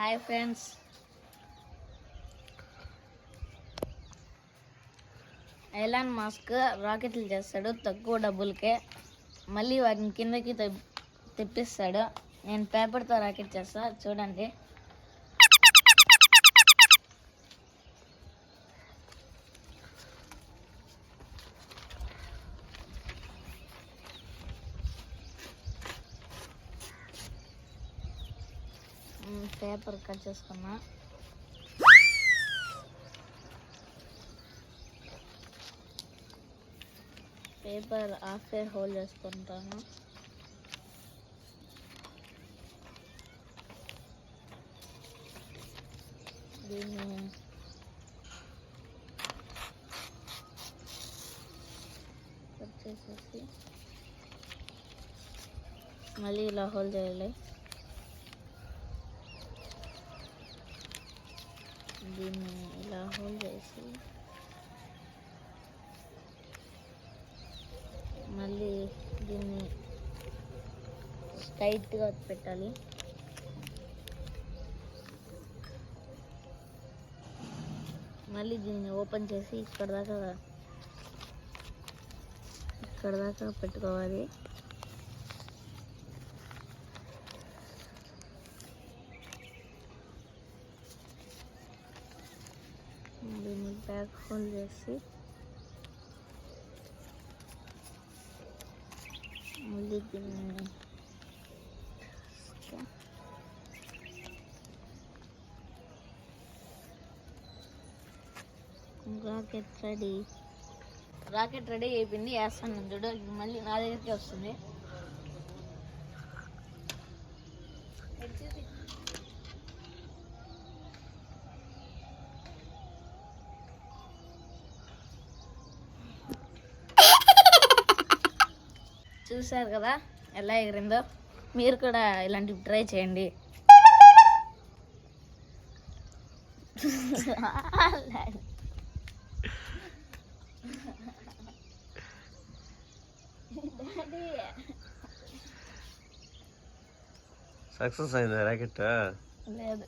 Hi friends Elon Musk రాకెట్లు చేస్తాడు తక్కువ డబ్బులకే. మళ్ళీ వాటిని కిందకి తెప్పిస్తాడు. నేను పేపర్తో రాకెట్ చేస్తా చూడండి. పేపర్ కట్ చేసుకున్నా. పేపర్ హాఫ్ సైడ్ హోల్డ్ చేసుకుంటాను. దీన్ని కట్ చేసేసి మళ్ళీ ఇలా హోల్డ్ చేయాలి. దీన్ని ఇలా హోల్డ్ చేసి మళ్ళీ దీన్ని స్ట్రైట్గా పెట్టాలి. మళ్ళీ దీన్ని ఓపెన్ చేసి ఇక్కడ దాకా ఇక్కడ దాకా పెట్టుకోవాలి. దీన్ని బ్యాక్ ఫోన్ చేసి మళ్ళీ దీన్ని రాకెట్ రెడీ. రాకెట్ రెడీ అయిపోయింది వేస్తాను చూడు మళ్ళీ నా దగ్గరికి వస్తుంది. చూసారు కదా ఎలా ఎగిరిందో. మీరు కూడా ఇలాంటివి ట్రై చేయండి. సక్సెస్ అయిందా ర్యాకెట్? లేదు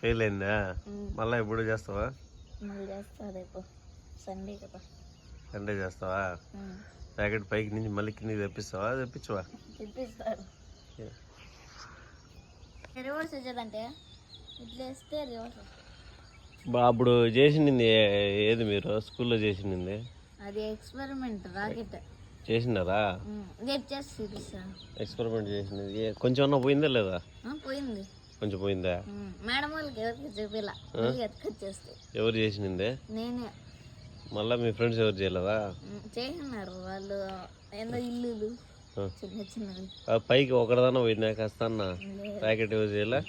ఫెయిల్ అయిందా. మళ్ళీ ఎప్పుడు చేస్తావా? మళ్ళీ చేస్తా రేపు. సండే కదా. సండే చేస్తావా? ఉమ్, ర్యాకెట్ పైకి నుంచి మళ్ళీ కిందికి తెప్పిస్తావా? తెప్పించవా? రివర్స్ వచ్చేదంటే ఇట్లా వేస్తే రివర్స్ బా అప్పుడు చేసింది ఏది మీరు? స్కూల్లో చేసింది అది ఎక్స్పెరిమెంట్ రాకెట్. చేసినారా రేపు చేసి చూపిస్తాను ఎక్స్పెరిమెంట్ చేసింది. ఏ- కొంచెం అన్నా పోయిందా లేదా? ఆ, పోయింది. కొంచెం పోయిందా? మేడం వాళ్ళకి ఎవరికి చూపిలా? ఎవరు చేసిందే నేనే. మళ్ళీ మీ ఫ్రెండ్స్ ఎవరు చేయలేదా? చేసినారు వాళ్ళు ఏందో ఇల్లులు ఆ. చిన్న చిన్నవి. పైకి ఒకటిదానా పోయిందా? కాస్త. ర్యాకెట్ ఎవరు చేయలే.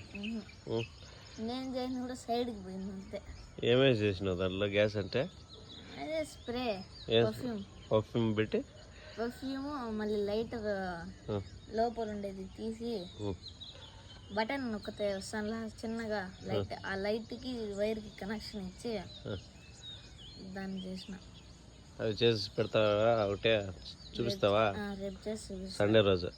నేను చేసిన కూడా సైడ్కి పోయింది అంతే. ఏమేమి చేసినావు దాంట్లో? గ్యాస్ అంటే? అదే స్ప్రే పర్ఫ్యూమ్. పర్ఫ్యూమ్ పెట్టి? పర్ఫ్యూమ్ మళ్ళీ లైట్ లోపల ఉండేది తీసి. బటన్ నొక్కితే సన్లా చిన్నగా లైట్ ఆ లైట్కి వైర్కి కనెక్షన్ ఇచ్చి. దాన్ని చేసిన అవి చేసి పెడతావా ఒకటే చూపిస్తావా రేపు చేసి చూపిస్తా. సండే రోజు.